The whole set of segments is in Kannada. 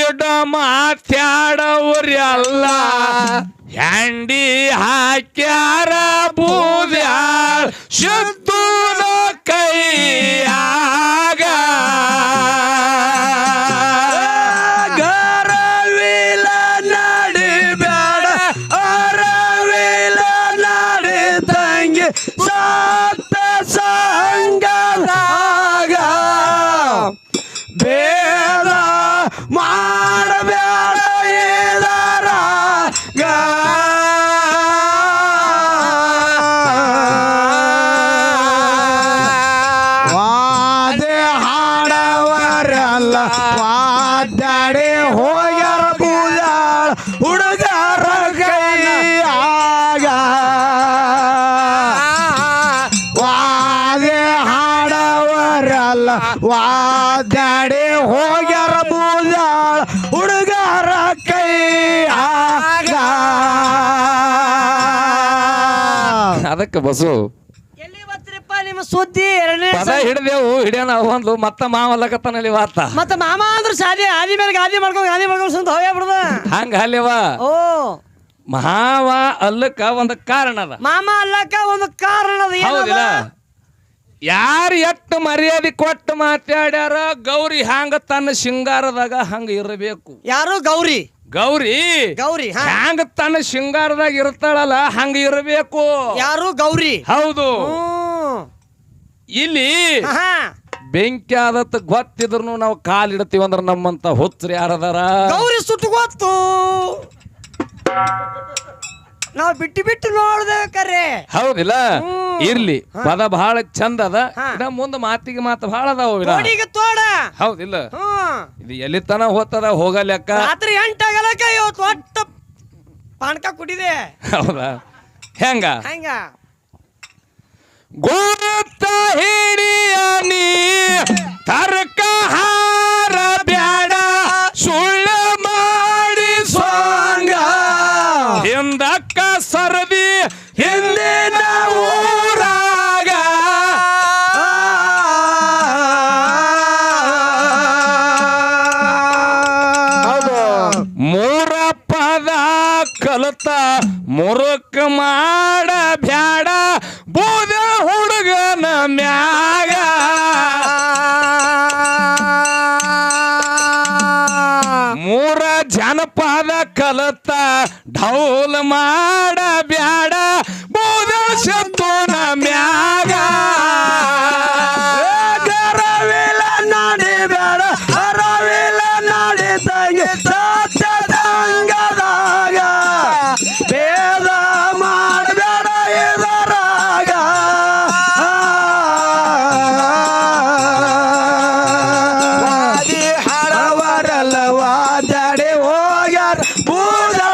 ಅಡ್ಡ ಮಾತಾಡವ್ರಲ್ಲ ಮಾತ್ಯಾಡವ್ರೆಲ್ಲ ಹ್ಯಾಂಡಿ ಹಾಕ್ಯಾರ ಬೂದ್ಯಾಳ. ಅದಕ್ಕೆ ಬಸು. ಎಲ್ಲಿ ನಿಮ್ಮ ಸುದ್ದಿ? ಎರಡನೇ ಪದ ಹಿಡಿದೆವು ಹಿಡಿಯೋಣ ಒಂದು ಮತ್ತ ಮಾವಲ್ಲಕತ್ತನಲ್ಲಿ ವಾತ. ಮತ್ತ ಮಾಮ ಅಂದ್ರೆ ಶಾದಿ ಆದಿ ಮೇಲೆ ಗಾದಿ ಮಾಡ್ಕೊಂಡು ಗಾದಿ ಮಾಡ್ಕೊಂಡು ಸುಂತ ಹೋಗೇ ಬಿಡ್ದ. ಹಂಗ ಅಲ್ಲಿವ. ಓ. ಮಹಾವ ಅಲ್ಲಕ್ಕ ಒಂದು ಕಾರಣ ಅದ. ಮಾಮ ಅಲ್ಲಕ್ಕ ಒಂದು ಕಾರಣ ಅದ? ಹೌದಿಲ್ಲ. ಯಾರು ಎಟ್ಟು ಮರ್ಯಾದೆ ಕೊಟ್ಟು ಮಾತಾಡ್ಯಾರ ಗೌರಿ ಹ್ಯಾಂಗ ತನ್ನ ಶೃಂಗಾರದಾಗ ಹಂಗ ಇರಬೇಕು. ಯಾರು? ಗೌರಿ. ಗೌರಿ ಗೌರಿ ಹಾ. ಹ್ಯಾಂಗ ತನ್ನ ಶೃಂಗಾರದಾಗ ಇರ್ತಾಳಲ್ಲ ಹಂಗ ಇರಬೇಕು. ಯಾರು? ಗೌರಿ. ಹೌದು. ಹ್ಮ್. ಇಲ್ಲಿ ಹಾ ಬೆಂಕಿ ಆದತ್ ಗೊತ್ತಿದ್ರು ನಾವು ಕಾಲಿಡ್ತೀವಿ ಅಂದ್ರೆ ನಮ್ಮಂತ ಹುಚ್ಚರು ಯಾರದಾರ? ಗೌರಿ ಸುಟ್ಟು ಗೊತ್ತು. ನಾವು ಬಿಟ್ಟು ಬಿಟ್ಟು ನೋಡ್ದೆ ಕರೆ. ಹೌದಿಲ್ಲ? ಇರ್ಲಿ. ಪದ ಬಹಳ ಚಂದ ಅದ. ಹಾ. ಇನ್ನ ಮುಂದ ಮಾತಿಗೆ ಮಾತು ಬಹಳ ಅದಾವ ತೋಡ. ಹೌದಿಲ್ಲ? ಇದು ಎಲ್ಲಿ ತನ ಹೋತದ ಹೋಗಲಕ್ಕ ರಾತ್ರಿ ಎಂಟಾಗಲಕ್ಕ ಇವತ್ತು ಒಟ್ಟ ಪಾನಕ ಕುಡಿದೆ. ಹೌದಾ? ಹೆಂಗ? ಹೆಂಗ? ಗೋತ ಹಿಡಿಯ ನೀ ತರ್ಕ ಹಾರ ಮುರುಕ್ ಮಾಡ ಬ್ಯಾಡ ಬೂದ ಹುಡುಗನ ಮ್ಯಾಗ. ಮೂರ ಜನಪದ ಕಲತ ಢೌಲ್ ಮಾಡ ಹೋಗ್ಯಾರ ಬೂದ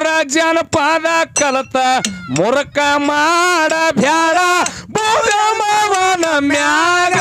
ಮೂರ ಜನಪದ ಕಲತ ಮುರಕ ಮಾಡ ಬ್ಯಾಡ ಮ್ಯಾಗ.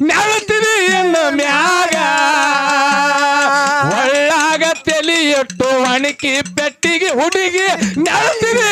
ಹುಡುಗಿ ಎನ್ನ ಮ್ಯಾಗ. ಒಳ್ಳಾಗ ತಲಿ ಇಟ್ಟು ಒಣಕಿ ಬೆಟ್ಟಿಗೆ ಹುಡುಗಿ ನೆಳತಿದಿ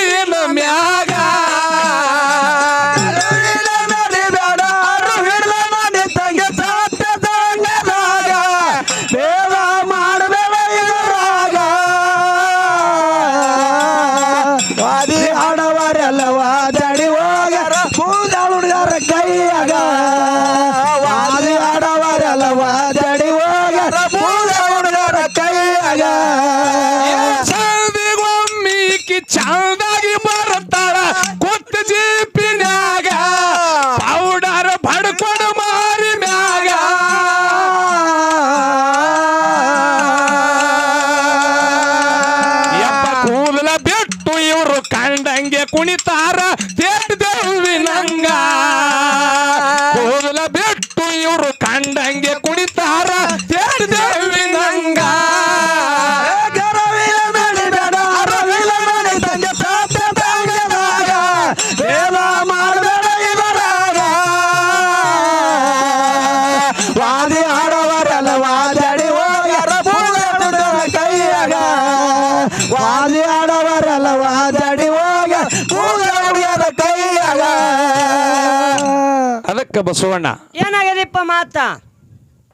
ಬಸವಣ್ಣ. ಏನಾಗ್ಯದಪ್ಪ ಮಾತ?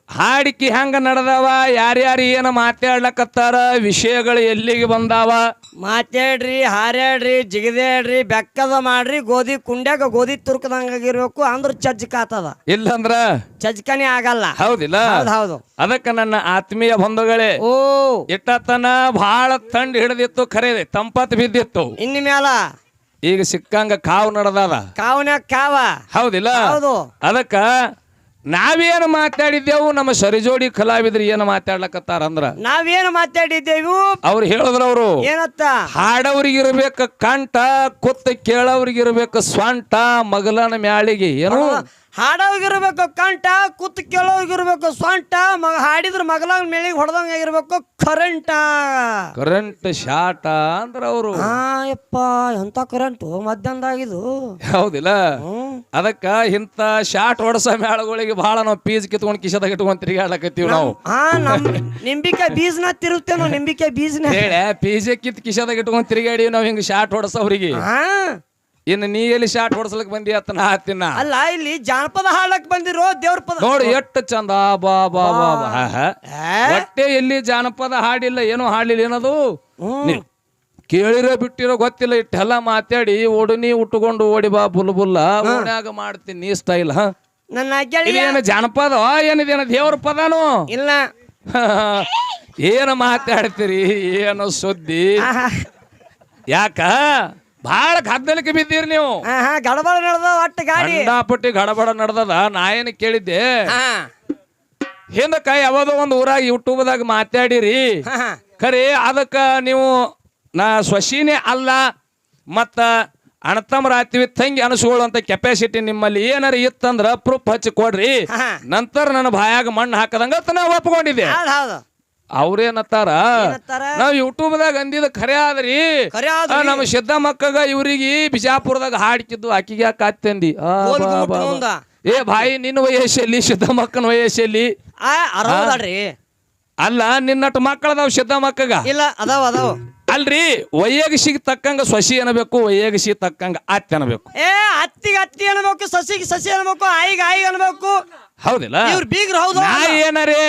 ಹಾಡಿಕೆ ಹೆಂಗ ನಡೆದವ ಯಾರ್ಯಾರು ಏನು ಮಾತಾಡ್ಲಕತ್ತಾರ ವಿಷಯಗಳು ಎಲ್ಲಿಗೆ ಬಂದಾವ? ಮಾತಾಡ್ರಿ ಹಾರ್ಯಾಡ್ರಿ ಜಿಗದಾಡ್ರಿ ಬೆಕ್ಕದ ಮಾಡ್ರಿ ಗೋಧಿ ಕುಂಡ್ಯಾಗ ಗೋಧಿ ತುರ್ಕದಂಗಿರ್ಬೇಕು ಅಂದ್ರ ಚಜ್ಕಾತದ ಇಲ್ಲಂದ್ರ? ಚಜ್ಕನೇ ಆಗಲ್ಲ. ಹೌದಿಲ್ಲ? ಹೌದ್ ಹೌದು. ಅದಕ್ಕೆ ನನ್ನ ಆತ್ಮೀಯ ಬಂಧುಗಳೇ ಓ. ಇಟ್ಟತನ ಬಹಳ ತಂಡ ಹಿಡಿದಿತ್ತು ಖರೆ ತಂಪತ್ ಬಿದ್ದಿತ್ತು. ಇನ್ನು ಮ್ಯಾಲ? ಈಗ ಸಿಕ್ಕಂಗ ಕಾವು ನಡೆದಾದ. ಕಾವನ್ಯಾಗ ಕಾವ. ಹೌದಿಲ್ಲ? ಹೌದು. ಅದಕ್ಕ ನಾವೇನು ಮಾತಾಡಿದ್ದೆವು ನಮ್ಮ ಸರಿಜೋಡಿ ಕಲಾವಿದ್ರು ಏನು ಮಾತಾಡ್ಲಕತ್ತಾರ ಅಂದ್ರ? ನಾವೇನು ಮಾತಾಡಿದ್ದೇವು? ಅವ್ರು ಹೇಳಿದ್ರ ಅವರು ಏನತ್ತ? ಹಾಡವ್ರಿಗಿರ್ಬೇಕು ಕಂಠ ಕುತ್ತ ಕೇಳವ್ರಿಗಿರ್ಬೇಕು ಸ್ವಂಟ ಮಗಲನ ಮ್ಯಾಳಿಗೆ ಏನು? ಹಾಡೋಗಿರ್ಬೇಕು ಕಂಟ ಕೂತ್ ಕೇಳೋಗಿರ್ಬೇಕು ಸೊಂಟ ಮಗ ಹಾಡಿದ್ರ ಮಗಲಾಗ ಮೇಳಿಗೆ ಹೊಡೆದಂಗ ಆಗಿರ್ಬೇಕು ಕರೆಂಟ ಕರೆಂಟ್ ಶಾಟ ಅಂದ್ರ ಅವರು. ಹಾ ಯಪ್ಪ ಎಂತ ಕರೆಂಟು ಮಧ್ಯಾಹ್ನದಾಗಿದು ಹೌದಿಲ್ಲ? ಅದಕ್ಕ ಇಂತ ಶಾಟ್ ಹೊಡಸ ಮೇಳಗಳಿಗೆ ಬಹಳ ನಾವು ಪೀಸ್ ಕಿತ್ಕೊಂಡು ಕಿಶದಾಗ ಇಟ್ಕೊಂಡು ತಿರುಗಾಡ್ಲಕತ್ತೀವಿ ನಾವು. ಹಾ ನಮ್ ನಿಂಬಿಕಾಯಿ ತಿರುತ್ತೆ ನಾವು ನಿಂಬಿಕಾಯಿ ಬೀಜನ. ಹೇಳ ಪೀಜೆ ಕಿತ್ ಕಿಶದಾಗ ಇಟ್ಕೊಂಡು ತಿರುಗಾಡಿ ನಾವು ಹಿಂಗ್ ಶಾಟ್ ಹೊಡಸವ್ರಿಗೆ ಹಾ. ಇನ್ನು ನೀ ಎಲ್ಲಿ ಶಾಟ್ ಹೊಡ್ಸಲಕ್ ಬಂದಿ ಅತ್ತ ನಾ ಹತ್ತಿನ ಅಲ್ಲ ಇಲ್ಲಿ ಜಾನಪದ ಹಾಡಕ್ ಬಂದಿರೋ ದೇವ್ರ ಪದ ನೋಡಿ ಎಷ್ಟು ಚಂದ ಬಾ ಬಾ ಬಾ ಬಾ. ಹಾ, ಹಾ. ಏ? ಹೊಟ್ಟೆ ಎಲ್ಲಿ ಜಾನಪದ ಹಾಡಿಲ್ಲ ಏನೋ ಹಾಡಿಲ್ಲ ಏನದು? ನೀ- ಕೇಳಿರೋ ಬಿಟ್ಟಿರೋ ಗೊತ್ತಿಲ್ಲ ಇಟ್ಟೆಲ್ಲ ಮಾತಾಡಿ ಒಡನಿ ಉಟ್ಕೊಂಡು ಓಡಿ ಬಾ ಬುಲ್ ಬುಲ್ಲ. ಓಣ್ಯಾಗ ಮಾಡ್ತೀನಿ ನೀ ಸ್ಟೈಲ್ ಹ. ನನ್ನ ಗೆಳೆಯ ಇದೇನು ಜಾನಪದ? ಏನಿದೇನ ದೇವ್ರ ಪದನು? ಇಲ್ಲ. ಏನು ಮಾತಾಡ್ತೀರಿ? ಏನು ಸುದ್ದಿ? ಆಹಾ. ಯಾಕ? ಭಾಳ ಗದ್ದಲಕ್ಕೆ ಬಿದ್ದೀರಿ ನೀವು. ಆಹಾ ಗಡಬಡ ನಡೆದ ಒಟ್ಟು ಗಾಡಿ. ಕಂಡಾಪಟ್ಟಿ ಗಡಬಡ ನಡೆದದ ನಾ ಏನು ಕೇಳಿದ್ದೆ? ಹಾ. ಹಿಂದಕ್ಕ ಯಾವ್ದೋ ಒಂದು ಊರಾಗ ಯೂಟ್ಯೂಬ್ದಾಗ ಮಾತಾಡಿರಿ. ಹಾ, ಹಾ. ಖರೆ ಅದಕ್ಕ ನೀವು ನಾ ಸ್ವಶೀನೇ ಅಲ್ಲ ಮತ್ತ ಅಣತಮರಾತಿವಿ ತಂಗಿ ಅನಿಸ್ಕೊಳ್ಳುವಂತ ಕೆಪಾಸಿಟಿ ನಿಮ್ಮಲ್ಲಿ ಏನಾರ ಇತ್ತಂದ್ರ ಪ್ರೂಫ್ ಹಚ್ಚಿ ಕೊಡ್ರಿ ಹಾ. ನಂತರ ನನ್ನ ಬಾಯಾಗ ಮಣ್ಣು ಹಾಕದಂಗ ಅಂತ ನಾ ಒಪ್ಕೊಂಡಿದ್ದೆ. ಹೌದ್ ಹೌದು. ಅವ್ರೇನತ್ತಾರ? ನಾವ್ ಯೂಟ್ಯೂಬ್ದಾಗ ಅಂದಿದ ಖರೆ ಆದ್ರಿ. ಆ, ನಮ್ಮ ಸಿದ್ಧ ಮಕ್ಕಗ ಇವ್ರಿಗೆ ಬಿಜಾಪುರದಾಗ ಹಾಡ್ಕಿದ್ದು ಆಕಿಗೆ ಯಾಕೆ ಆತ್ತಂದಿ? ಆ, ಬಾ. ಏ ಭಾಯಿ ನಿನ್ನ ವಯಸ್ಸಲ್ಲಿ ಸಿದ್ಧ ಮಕ್ಕನ ವಯಸ್ಸಲ್ಲಿ. ಆ ಅಲ್ಲ ನಿನ್ನಟ್ ಮಕ್ಕಳದಾವ್ ಸಿದ್ಧ ಮಕ್ಕಗ. ಇಲ್ಲ ಅದಾವ ಅದಾವ. ಅಲ್ರಿ ವೈಯಗಸಿಗೆ ತಕ್ಕಂಗ ಸೊಸಿ ಅನ್ನಬೇಕು ವೈಯಗಸಿ ತಕ್ಕಂಗ ಅತ್ತಿ ಅನ್ನಬೇಕು. ಏ ಅತ್ತಿಗೆ ಅತ್ತಿ ಅನ್ಬೇಕು ಸಸಿಗೆ ಸಸಿ ಅನ್ಬೇಕು ಆಯಿಗೆ ಆಯಿಗೆ ಅನ್ಬೇಕು ಹೌದಿಲ್ಲ? ಇವ್ರ ಬೀಗ್ರ ಹೌದು ಏನರೇ?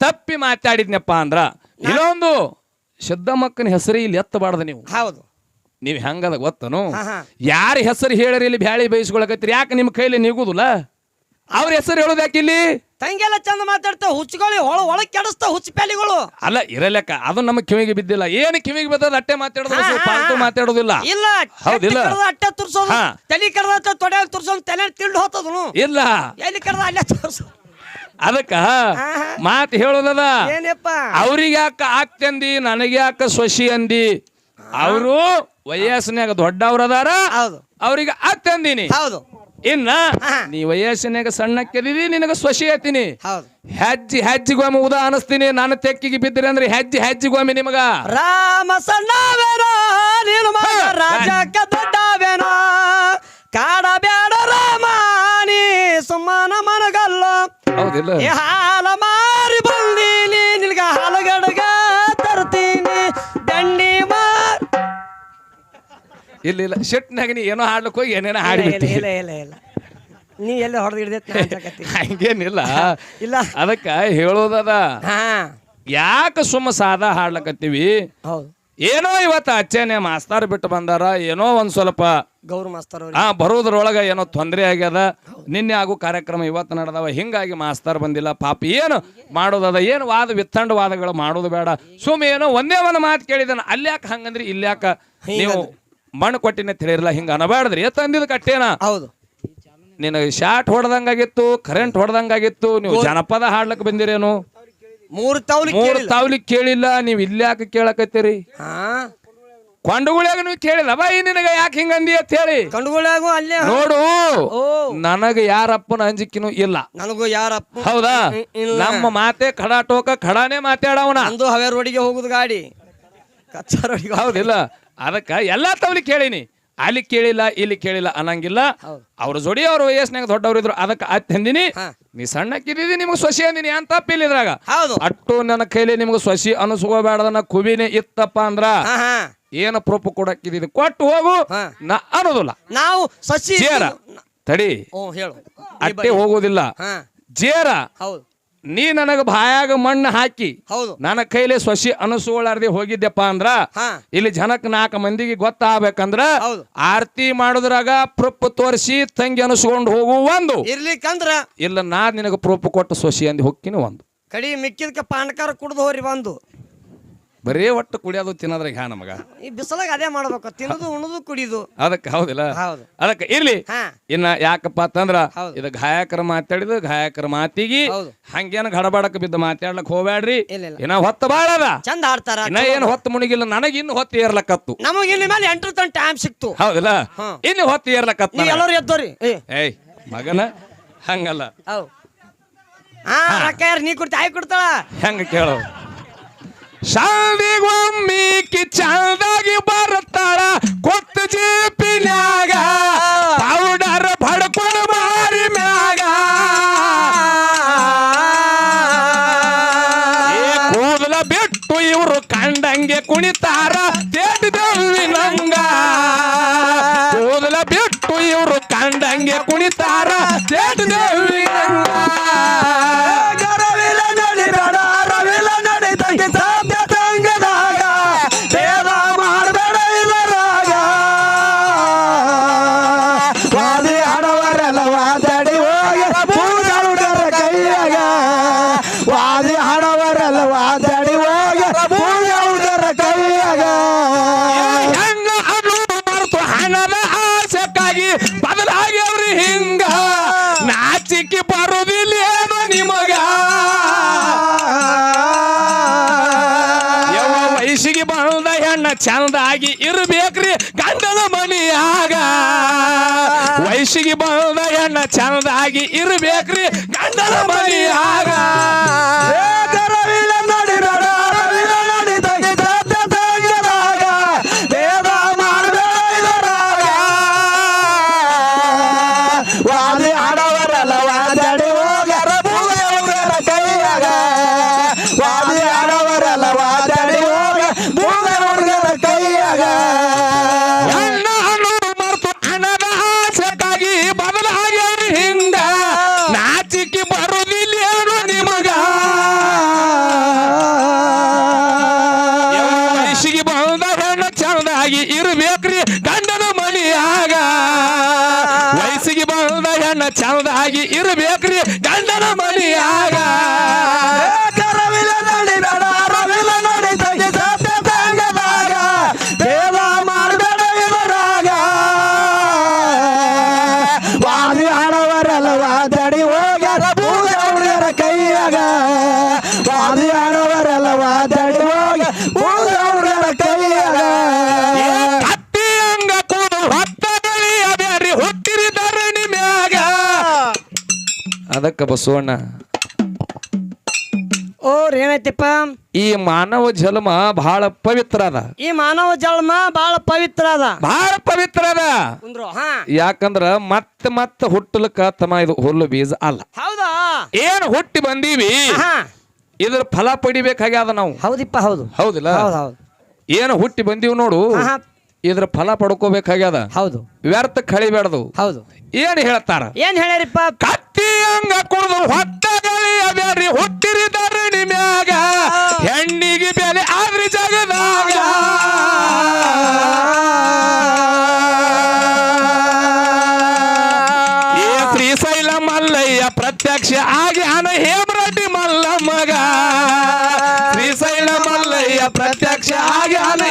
ತಪ್ಪಿ ಮಾತಾಡಿದ್ನಪ್ಪ ಅಂದ್ರ ಇನ್ನೊಂದು ಸಿದ್ದಮ್ಮಕ್ಕನ ಹೆಸರು ಇಲ್ಲಿ ಎತ್ತಬಾರ್ದು ನೀವು. ಹೌದು. ನೀವು ಹೆಂಗದ ಗೊತ್ತನು. ಯಾರ ಹೆಸರು ಹೇಳಿರಿ ಇಲ್ಲಿ ಬ್ಯಾಳಿ ಬಯಸ್ಕೊಳಕತ್ತೀರಿ? ಯಾಕೆ ನಿಮ್ಮ ಕೈಲಿ ನೀಗುದಿಲ್ಲ? ಅವ್ರ ಹೆಸರು ಹೇಳೋದು ಯಾಕೆ ಇಲ್ಲಿ? ತಂಗೆಲ್ಲ ಚಂದ ಮಾತಾಡ್ತಾವ ಹುಚ್ಚುಗಳು ಒಳ ಒಳಗ್ ಕೆಡಿಸ್ತಾವ ಹುಚ್ಚು ಪ್ಯಾಲಿಗಳು. ಅಲ್ಲ ಇರಲೆಕ್ಕ ಅದು ನಮ್ಮ ಕಿವಿಗೆ ಬಿದ್ದಿಲ್ಲ. ಏನು ಕಿವಿಗೆ ಬಿದ್ದದ? ಅಟ್ಟೆ ಮಾತಾಡೋದು ಹಾ, ಹಾ, ಪಾಲ್ತು ಮಾತಾಡೋದಿಲ್ಲ. ಇಲ್ಲ ಹೌದಿಲ್ಲ? ಅಟ್ಟೆ ತುರ್ಸೋದು ಹಾ. ತಲೆ ಕಡ್ದ ತೊಡೆ ತುರ್ಸೋದು ತಲೆ ತಿಂಡು ಹೋತದನು ಇಲ್ಲ. ಎಲ್ಲಿ ಕಡ್ದ ಅಲ್ಲೇ ತುರ್ಸು ಅದಕ್ಕ. ಮಾತು ಹೇಳೋದದ? ಏನಪ್ಪ ಅವ್ರಿಗೆ ಯಾಕ ಆಗ್ತಂದಿ ನನಗೆ ಯಾಕ ಸೊಸಿ ಅಂದಿ? ಅವರು ವಯಸ್ಸಿನಾಗ ದೊಡ್ಡವ್ರದಾರ. ಅವ್ರಿಗೆ ಆಗ್ತಂದಿನಿ ಹೌದು. ಇನ್ನ ನೀ ವಯಸ್ಸಿನಾಗ ಸಣ್ಣಕ್ಕೆದಿದಿ ನಿನಗ ಸ್ವಶಿ ಐತಿನಿ. ಹೆಜ್ಜಿ ಹೆಜ್ಜಿಗೊಮ್ಮೆ ಉದಾ ಅನಿಸ್ತೀನಿ. ನಾನು ತೆಕ್ಕಿಗೆ ಬಿದ್ದಿರಿ ಅಂದ್ರೆ ಹೆಜ್ಜಿ ಹೆಜ್ಜಿಗೊಮ್ಮೆ ನಿಮಗ. ರಾಮ ಸಣ್ಣವೇನೋ ನೀನು. ರಾಜಕ್ಕ ದೊಡ್ಡವೇನೋ. ಕಾಡಬೇಡ ರಾಮಾನಿ ಸುಮ್ಮನ ಮನಗಲ್ಲ ಹೌದಿಲ್ಲ ಏ ಹಾಲ ಮಾರಿ ಬಂದೀನಿ ನಿನಗ ಹಾಲಗಡಗ ತರ್ತೀನಿ. ದಂಡಿ ಮಾರ್ ಇಲ್ಲ ಇಲ್ಲ ಶೆಟ್ನಾಗ ನೀ ಏನೋ ಹಾಡ್ಲಿಕ್ಕೆ ಹೋಗಿ ಏನೇನೋ ಇಲ್ಲ ಹಾಡಿಬಿಟ್ಟಿ ಇಲ್ಲ ಇಲ್ಲ ಇಲ್ಲ ನೀ ಎಲ್ಲಿ ಹೊಡೆದು ಹಿಡ್ದೈತಿ ಹಂಗೇನಿಲ್ಲ. ಇಲ್ಲ. ಅದಕ್ಕ ಹೇಳೋದದ ಹಾ. ಯಾಕೆ ಸುಮ್ಮ ಸಾದಾ ಹಾಡ್ಲಕತ್ತೀವಿ? ಹೌದು. ಏನೋ ಇವತ್ತು ಅಚ್ಚೇನೆ ಮಾಸ್ತಾರ್ ಬಿಟ್ಟು ಬಂದಾರ ಏನೋ ಒಂದ್ ಸ್ವಲ್ಪ ಗೌರು ಮಾಸ್ತರ್ ಅವ್ರಿಗೆ. ಆ ಬರೋದ್ರೊಳಗ ಏನೋ ತೊಂದರೆ ಆಗ್ಯದ. ನಿನ್ನೆ ಆಗೋ ಕಾರ್ಯಕ್ರಮ ಇವತ್ತು ನಡೆದವ. ಹಿಂಗಾಗಿ ಮಾಸ್ತರ್ ಬಂದಿಲ್ಲ. ಪಾಪ ಏನು ಮಾಡೋದದ? ಏನು ವಾದ ವಿತ್ತಂಡ ವಾದಗಳು ಮಾಡೋದು ಬೇಡ. ಸುಮ್ಮ ಏನೋ ಒಂದೇ ಒಂದು ಮಾತು ಕೇಳಿದನ. ಅಲ್ಯಾಕ ಹಂಗಂದ್ರಿ? ಇಲ್ಯಾಕ ನೀವು ಮಣ್ಣು ಕೊಟ್ಟಿನ ತಿಳಿರಲ್ಲ ಹಿಂಗೆ ಅನಬಾರ್ದ್ರಿ. ತಂದಿದ್ದು ಕಟ್ಟೇನ? ಹೌದು. ನಿನಗೆ ಶಾಟ್ ಹೊಡೆದಂಗಾಗಿತ್ತು ಕರೆಂಟ್ ಹೊಡೆದಂಗಾಗಿತ್ತು ನೀವು ಜನಪದ ಹಾಡ್ಲಕ್ ಬಂದಿರೇನು? ಮೂರು ತೌಲಿ ಮೂರ್ ಕೇಳಿಲ್ಲ. ತಾವ್ಲಿ ಕೇಳಿಲ್ಲ. ನೀವು ಇಲ್ಯಾಕೆ ಕೇಳಕತ್ತೀರಿ? ಹಾ. ಕೊಂಡಗುಳ್ಯಾಗ ನೀವು ಕೇಳಿಲ್ಲ. ಈ ನಿನಗ ಯಾಕೆ ಹಿಂಗಂದಿ ಅಂತ ಹೇಳಿ. ಕಂಡುಗಳಾಗು ಅಲ್ಲೇ. ನೋಡು ಓ. ನನಗ ಯಾರಪ್ಪನ ಅಂಜಿಕಿನೂ ಇಲ್ಲ. ನನಗೂ ಯಾರಪ್ಪ ಹೌದಾ? ಇಲ್ಲ. ನಮ್ಮ ಮಾತೆ ಖಡಾಟೋಕ ಖಡಾನೇ ಮಾತಾಡವನ. ಅಂದು ಹವೆ ರೋಡಿಗೆ ಹೋಗುದು ಗಾಡಿ. ಕಚ್ಚಾ ರೋಡಿಗೆ ಹೌದಿಲ್ಲ. ಅದಕ್ಕ ಎಲ್ಲಾ ತವಲಿ ಕೇಳಿನಿ. ಅಲ್ಲಿ ಕೇಳಿಲ್ಲ ಇಲ್ಲಿ ಕೇಳಿಲ್ಲ ಅನ್ನಂಗಿಲ್ಲ. ಅವ್ರ ಜೋಡಿ ಅವ್ರ ವಯಸ್ಸಿನಾಗ ದೊಡ್ಡವ್ರು ಇದ್ರು ಅದಕ್ಕ ಅತ್ ಅಂದಿನಿ. ಹಾ. ನೀ ಸಣ್ಣಕ್ಕಿದ್ದೀವಿ ನಿಮ್ಗೆ ಸೊಸಿ ಅಂದಿನಿ ಅಂತ ತಪ್ಪಿಲ್ಲ ಇದ್ರಾಗ? ಹೌದು. ಅಟ್ಟು ನನ್ನ ಕೈಲಿ ನಿಮ್ಗೆ ಸೊಸಿ ಅನಿಸ್ಕೋಬೇಡದನ್ನ ಕುಬಿನೇ ಇತ್ತಪ್ಪ ಅಂದ್ರ ಏನ ಪ್ರೂಫ್ ಕೊಡಕ್ಕಿದ್ದೀನಿ ಕೊಟ್ಟು ಹೋಗು. ನಾ ಅನ್ನೋದಿಲ್ಲ. ನಾವು ಸಸಿ ಜೇರ. ತಡಿ. ಓ ಹೇಳು. ಅಟ್ಟೆ ಹೋಗೋದಿಲ್ಲ. ಜೇರ. ಹೌದು. ನೀ ನನಗ ಬಾಯಾಗ ಮಣ್ಣು ಹಾಕಿ ಹೌದು. ನನ್ನ ಕೈಲಿ ಸೊಸಿ ಅನಿಸ್ಕೊಳ್ಳಾರ್ದೆ ಹೋಗಿದ್ದೆಪ್ಪ ಅಂದ್ರ ಇಲ್ಲಿ ಜನಕ್ ನಾಲ್ಕು ಮಂದಿಗೆ ಗೊತ್ತಾಗಬೇಕಂದ್ರ. ಆರತಿ ಮಾಡುದ್ರಾಗ ಪ್ರೂಪ್ ತೋರಿಸಿ ತಂಗಿ ಅನಿಸ್ಕೊಂಡು ಹೋಗು ಒಂದು. ಇರ್ಲಿಕ್ಕಂದ್ರ ಇಲ್ಲ ನಾ ನಿನಗ ಪ್ರೂಪ್ ಕೊಟ್ಟು ಸೊಸಿ ಅಂದಿ ಹೊಕ್ಕಿನ ಒಂದು. ಕಡಿ ಮಿಕ್ಕಿದ್ಕ ಪಾನಕಾರ ಕುಡ್ದು ಹೋರಿ ಬಂದು ಬರೇ ಒಟ್ಟು ಕುಡಿಯೋದು ತಿನ್ನೋದ್ರಾಗ ಹ್ಯಾ ನಮಗ? ಈ ಬಿಸಿಲಾಗ ಅದೇ ಮಾಡ್ಬೇಕು ತಿನ್ನೋದು ಉಣದು ಕುಡಿದು ಅದಕ್ಕೆ ಹೌದಿಲ್ಲ? ಹೌದು. ಅದಕ್ಕೆ ಇರ್ಲಿ. ಹಾ. ಇನ್ನ ಯಾಕಪ್ಪ ಅಂತಂದ್ರ ಹೌದು. ಇದು ಗಾಯಕರ ಮಾತಾಡಿದ ಗಾಯಕರ ಮಾತಿಗೆ ಹೌದು. ಹಂಗೇನ ಗಡಬಡಕ್ ಬಿದ್ದ ಮಾತಾಡ್ಲಕ್ ಹೋಗ್ಬ್ಯಾಡ್ರಿ. ಇಲ್ಲ ಇಲ್ಲ. ಇನ್ನ ಹೊತ್ತ ಬಾಳದ ಚಂದ ಆಡ್ತಾರ. ಇನ್ನ ಏನು ಹೊತ್ತು ಮುಣಿಗಿಲ್ಲ ನನಗೆ ಇನ್ನು ಹೊತ್ತು ಏರ್ಲಕತ್ತು. ನಮಗ ಇಲ್ಲಿ ಮೇಲೆ ಎಂಟ್ರ ತನ ಟೈಮ್ ಸಿಕ್ತು. ಹೌದಿಲ್ಲ? ಹಾ. ಇನ್ನು ಹೊತ್ತು ಏರ್ಲಕತ್ತು ನೀವು ಎಲ್ಲರೂ ಎದ್ದೋರಿ. ಏ. ಏಯ್ ಮಗನ ಹಂಗಲ್ಲ. ಹಾ. ರೊಕ್ಕ ಯಾರು ನೀ ಕೊಡ್ತಿ ಆಯ್ ಕೊಡ್ತಾಳ. ಹೆಂಗ ಕೇಳು? ಶಾಲ್ದಿಗೊಮ್ಮಿಕಿ ಚಂದಾಗಿ ಬರುತ್ತಾಳ, ಕೊತ್ತ ಜೀಪಿನ್ಯಾಗ. ಪೌಡರ್ ಬಡ್ಕೊಂಡು ಮಾರಿ ಮ್ಯಾಗ. ಕೂದಲ ಬಿಟ್ಟು ಇವರು ಕಂಡಂಗೆ ಕುಣಿತಾರ ದೇವಿ ನಂಗ. ಕೂದಲ ಬಿಟ್ಟು ಇವರು ಕಂಡಂಗೆ ಕುಣಿತಾರ ದೇವಿ ಚಂದಾಗಿ ಇರ್ಬೇಕ್ರಿ ಗಂಡನ ಮನಿಯಾಗ ವಯಸ್ಸಿಗೆ ಬಂದ ಹೆಣ್ಣ ಚಂದಾಗಿ ಇರ್ಬೇಕ್ರಿ ಗಂಡನ ಮನಿಯಾಗ ಚಂದಾಗಿ ಇರಬೇಕ್ರಿ ಗಂಡನ ಮನೆಯಾಗ. ಅದಕ್ಕ ಬಸವಣ್ಣ. ಓ ಏನೈತಿಪ್ಪ ಈ ಮಾನವ ಜನ್ಮ ಬಹಳ ಪವಿತ್ರ ಅದ. ಈ ಮಾನವ ಜನ್ಮ ಬಹಳ ಪವಿತ್ರ ಅದ. ಬಹಳ ಪವಿತ್ರ ಅದ. ಕುಂದ್ರು ಹಾ. ಯಾಕಂದ್ರ ಮತ್ತೆ ಮತ್ತೆ ಹುಟ್ಟಲಕ್ಕ ತಮ್ಮ ಇದು ಹುಲ್ಲು ಬೀಜ ಅಲ್ಲ. ಹೌದಾ? ಏನ್ ಹುಟ್ಟಿ ಬಂದೀವಿ ಹಾ ಇದ್ರ ಫಲ ಪಡಿಬೇಕಾಗ್ಯದ ನಾವು. ಹೌದಿಪ್ಪ ಹೌದು. ಹೌದಿಲ್ಲ? ಹೌದು ಹೌದು. ಏನು ಹುಟ್ಟಿ ಬಂದೀವಿ ನೋಡು. ಹಾ ಇದ್ರ ಫಲ ಪಡ್ಕೋಬೇಕಾಗ್ಯದ? ಹೌದು. ವ್ಯರ್ಥ ಕಳಿಬೇಡದು. ಹೌದು. ಏನ್ ಹೇಳ್ತಾರ? ಏನ್ ಹೇಳ್ಯಾರಿಪ್ಪ? ಕತ್ತಿ ಹಂಗ ಕುಡ್ದು ಹೊತ್ತ ಗಳಿಯ ಬ್ಯಾರಿ ಹುಟ್ಟಿರಿ ಧರಣಿ ಮ್ಯಾಗ ಹೆಣ್ಣಿಗೆ ಬೆಲೆ ಆದ್ರಿ ಜಗದಾಗ. ಏ ಶ್ರೀಶೈಲ ಮಲ್ಲಯ್ಯ ಪ್ರತ್ಯಕ್ಷ ಆಗಿ ಅನ ಹೇಮರಡ್ಡಿ ಮಲ್ಲಮ್ಮಗ. ಶ್ರೀಶೈಲ ಮಲ್ಲಯ್ಯ ಪ್ರತ್ಯಕ್ಷ ಆಗಿ ಅನ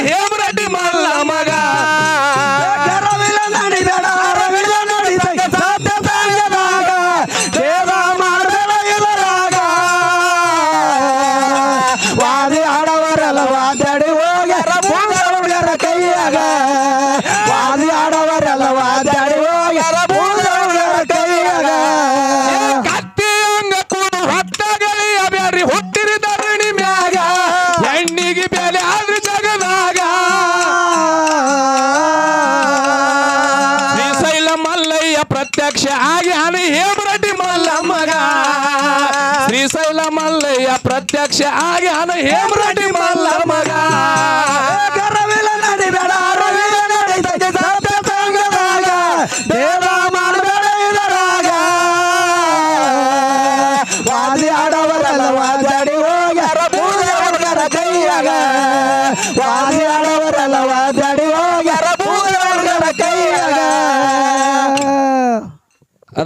ಹೆಣ್ಣಿಗೆ ಬೆಲೆ ಆದ್ರಿ ಜಗದಾಗ. ಶ್ರೀಶೈಲ ಮಲ್ಲಯ್ಯ ಪ್ರತ್ಯಕ್ಷ ಆಗಿ ಅನ ಹೇಮರಡ್ಡಿ ಮಲ್ಲಮ್ಮಗ. ಶ್ರೀಶೈಲ ಮಲ್ಲಯ್ಯ ಪ್ರತ್ಯಕ್ಷ ಆಗಿ ಅನ ಹೇಮರಡ್ಡಿ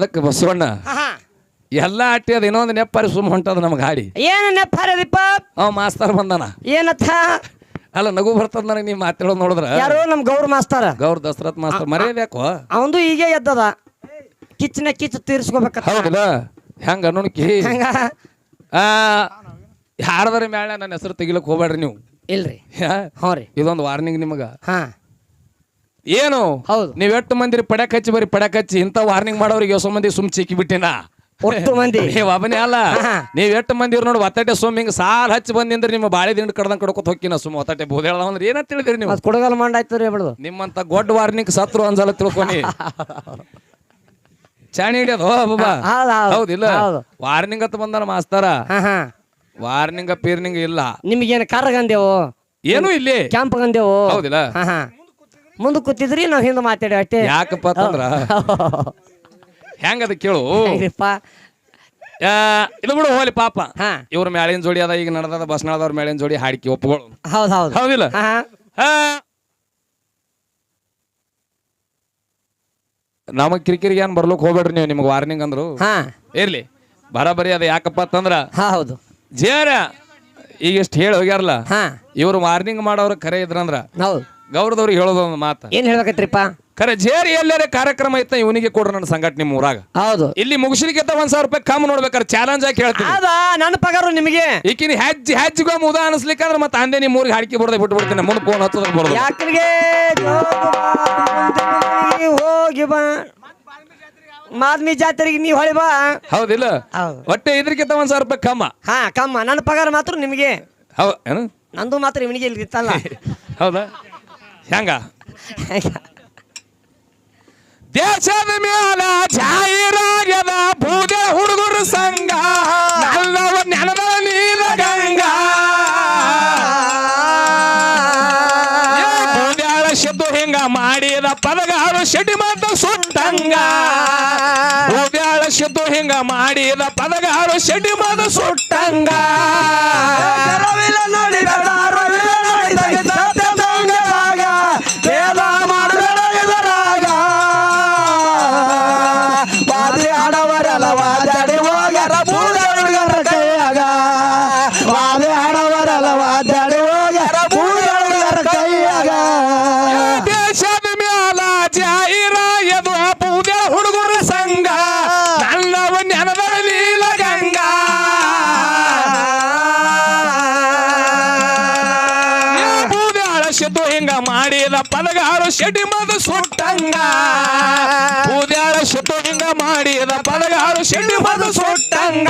ಅದಕ್ಕೆ ಬಸವಣ್ಣ. ಎಲ್ಲ ಅಟ್ಟಿ ಅದ ಇನ್ನೊಂದು ನೆಪ್ಪಾರಿ ಸುಮ್ ಹೊಂಟದ ನಮ್ಗೆ ಹಾಡಿ. ಏನು ನೆಪ್ಪಾರದಿಪ್ಪ ಅವ ಮಾಸ್ತರ್ ಬಂದಾನ. ಏನತ್ತ? ಅಲ್ಲ ನಗು ಬರ್ತದ ನನಗೆ ನೀವು ಮಾತಾಡೋದು ನೋಡಿದ್ರ? ಯಾರು? ನಮ್ ಗೌರ್ ಮಾಸ್ತಾರ. ಗೌರ್ ದಸರಥ್ ಮಾಸ್ತರ್. ಮರೆಯಬೇಕು? ಅವಂದು ಈಗ ಎದ್ದದ. ಕಿಚ್ಚನ ಕಿಚ್ಚು ತೀರಿಸ್ಕೋಬೇಕ ಹೌದಲ್ಲ? ಹೆಂಗ ಅನ್ನೋಣಕಿ? ಹಂಗ? ಆ ಯಾರದಾರ ಮ್ಯಾಳ ನನ್ನ ಹೆಸರು ತೆಗಿಲಕ್ ಹೋಗ್ಬೇಡ್ರಿ ನೀವು. ಇಲ್ರಿ. ಹಾ? ರೀ. ಇದೊಂದು ವಾರ್ನಿಂಗ್ ನಿಮಗ. ಹಾ. ಏನು? ಹೌದು. ನೀವ್ ಎಷ್ಟು ಮಂದಿ ಪಡ್ಯಾಕ್ ಹಚ್ಚಿ ಬರೀ ಪಡ್ಯಾಕ್ ಹಚ್ಚಿ ಇಂಥ ವಾರ್ನಿಂಗ್ ಮಾಡೋರಿಗೆ ಎಷ್ಟೋ ಮಂದಿ ಸುಮ್ ಚಿಕ್ಕಿ ಬಿಟ್ಟಿನ? ಒಟ್ಟು ಮಂದಿ. ನೀವ್ ಒಬ್ಬನೇ ಅಲ್ಲ. ನೀವ್ ಎಷ್ಟು ಮಂದಿ ಇವ್ರು ನೋಡಿ ಒತ್ತಟೆ ಸುಮ್ ಹಿಂಗ್ ಸಾಲ್ ಹಚ್ಚಿ ಬಂದಿಂದ್ರೆ ನಿಮ್ಮ ಬಾಳೆ ದಿಂಡ್ ಕಡ್ದಂಗ್ ಕಡ್ಕೊತ ಹೋಗಿನ ಸುಮ್ ಒತ್ತಟೆ ಬೋದೇಳ ಅಂದ್ರೆ ಏನಂತ ತಿಳಿದಿರಿ ನೀವು? ಕೊಡಗಲ್ ಮಂಡ ಆಯ್ತು ರೀ ಬಿಡುದು. ನಿಮ್ಮಂತ ಗೊಡ್ಡ ವಾರ್ನಿಂಗ್ ಸತ್ರು ಅನ್ಸಲ್ಲ ತಿಳ್ಕೊನಿ. ಚಾಣಿ ಹಿಡಿಯೋದು ಬಾಬಾ. ಹೌದಿಲ್ಲ ವಾರ್ನಿಂಗ್ ಅಂತ ಬಂದಾನ ಮಾಸ್ತಾರ. ವಾರ್ನಿಂಗ್ ಪೀರ್ನಿಂಗ್ ಇಲ್ಲ. ನಿಮ್ಗೇನು ಕರ್ಗಂದೇವು ಏನು ಇಲ್ಲಿ. ಕ್ಯಾಂಪ್ ಗಂದೇವು ಹೌದಿಲ್ಲ ಮುಂದೆ ಕೂತಿದ್ರಿ ನಾವು ಹಿಂದೆ ಮಾತಾಡಿ ಅಷ್ಟೇ ಯಾಕಪ್ಪ ಅಂತಂದ್ರ? ಹೆಂಗದ ಅದ ಕೇಳು? ಹೆಂಗ್ರಿಪ್ಪ. ಆ, ಇದು ಬಿಡು ಹೋಲಿ ಪಾಪ. ಹಾ. ಇವ್ರ ಮ್ಯಾಳಿನ ಜೋಡಿ ಅದ ಈಗ ನಡೆದ ಬಸ್ ಮೇಳಿನ ಮ್ಯಾಳಿನ ಜೋಡಿ ಹಾಡಿಕೆ ಒಪ್ಪುಗಳು ಹೌದ್ ಹೌದು. ಹೌದಿಲ್ಲ? ಹಾ. ನಮಗ್ ಕಿರಿಕಿರಿಗೆ ಏನ್ ಬರ್ಲಿಕ್ ಹೋಗ್ಬೇಡ್ರಿ ನೀವು ನಿಮ್ಗೆ ವಾರ್ನಿಂಗ್ ಅಂದ್ರು. ಹಾ. ಇರ್ಲಿ. ಬರಬರಿ ಅದ ಯಾಕಪ್ಪ ಅಂತಂದ್ರ? ಹಾ ಹೌದು. ಜೇರ ಈಗ ಇಷ್ಟು ಹೇಳಿ ಹೋಗ್ಯಾರಲ್ಲ? ಹಾ. ಇವ್ರು ವಾರ್ನಿಂಗ್ ಮಾಡೋರು ಕರೆ ಇದ್ರಂದ್ರ? ಹೌದು. ಗೌರದವ್ರಿಗೆ ಹೇಳೋದು ಒಂದು ಮಾತು. ಏನ್ ಹೇಳ್ಬೇಕೈತ್ರಿಪ್ಪ ಖರೆ ಜೇರಿ ಎಲ್ಲಾರೆ ಕಾರ್ಯಕ್ರಮ ಇತ್ತ ಇವನಿಗೆ ಕೊಡ್ರಿ ನನ್ನ ಸಂಘಟನೆ ನಿಮ್ಮ ಊರಾಗ. ಹೌದು. ಇಲ್ಲಿ ಮುಗಿಸ್ಲಿಕ್ಕೆ ಒಂದ್ ಸಾವಿರ ರೂಪಾಯಿ ಕಮ್ಮಿ ನೋಡ್ಬೇಕಾರೆ ಚಾಲೆಂಜ್ ಆಗಿ ಹೇಳ್ತೀನಿ ನನ್ನ ಪಗಾರು ನಿಮಗೆ? ಈಕಿನ ಹೆಜ್ಜೆ ಹೆಜ್ಜಿಗೆ ಮುದ ಅನಿಸ್ಲಿಕ್ಕಂದ್ರೆ ಮತ್ತೆ ಅಂದೆ ನಿಮ್ಮ ಊರಿಗೆ ಹಾಡಿಕೆ ಬರ್ದೆ ಬಿಟ್ಟು ಬಿಡ್ತೀನಿ ಮುಂದೆ ಫೋನ್ ಬರ್ದು ಯಾಕ್ರಿಗೆ? ಹೋಗಿ ಬಾ. ಮಾದ್ಮಿ ಜಾತ್ರೆಗೆ ನೀ ಹೊಳಿ ಬಾ. ಹೌದಿಲ್ಲ? ಹೌದು. ಒಟ್ಟೆ ಇದ್ರಕ್ಕಿಂತ ಒಂದ್ ಸಾವಿರ ರೂಪಾಯಿ ಕಮ್ಮ. ಹಾ ಕಮ್ಮ. ನನ್ನ ಪಗಾರ ಮಾತ್ರ ನಿಮಗೆ. ಹೌದು ಏನು? ನಂದು ಮಾತ್ರ ಇವನಿಗೆ ಇಲ್ಲಿ ಇತ್ತಲ್ಲ ಹೌದಾ? ಹೆಂಗ? ದೇಶದ ಮ್ಯಾಲ ಜಾಹೀರಾಗದ ಪೂಜೆ ಹುಡುಗರ ಸಂಘ. ನಲ್ಲವ ನೆನದ ನೀಲ ಗಂಗಾ. ಬೂದ್ಯಾಳ ಶಬ್ದು ಹಿಂಗ ಮಾಡಿದ ಪದಗಾರು ಶೆಡಿ ಮಾತ ಸುಟ್ಟಂಗ. ಬೂದ್ಯಾಳ ಶಬ್ದು ಹಿಂಗ ಮಾಡಿದ ಪದಗಾರು ಶೆಡಿ ಮಾತ ಸುಟ್ಟಂಗ. ಶೆಡಿ ಮದ ಸುಟ್ಟಂಗ. ಕೂದ್ಯಾಳ ಶುಟುನಿಂಗ ಮಾಡಿದ ಪದಗಾಳು ಶೆಡಿ ಮದ ಸುಟ್ಟಂಗ.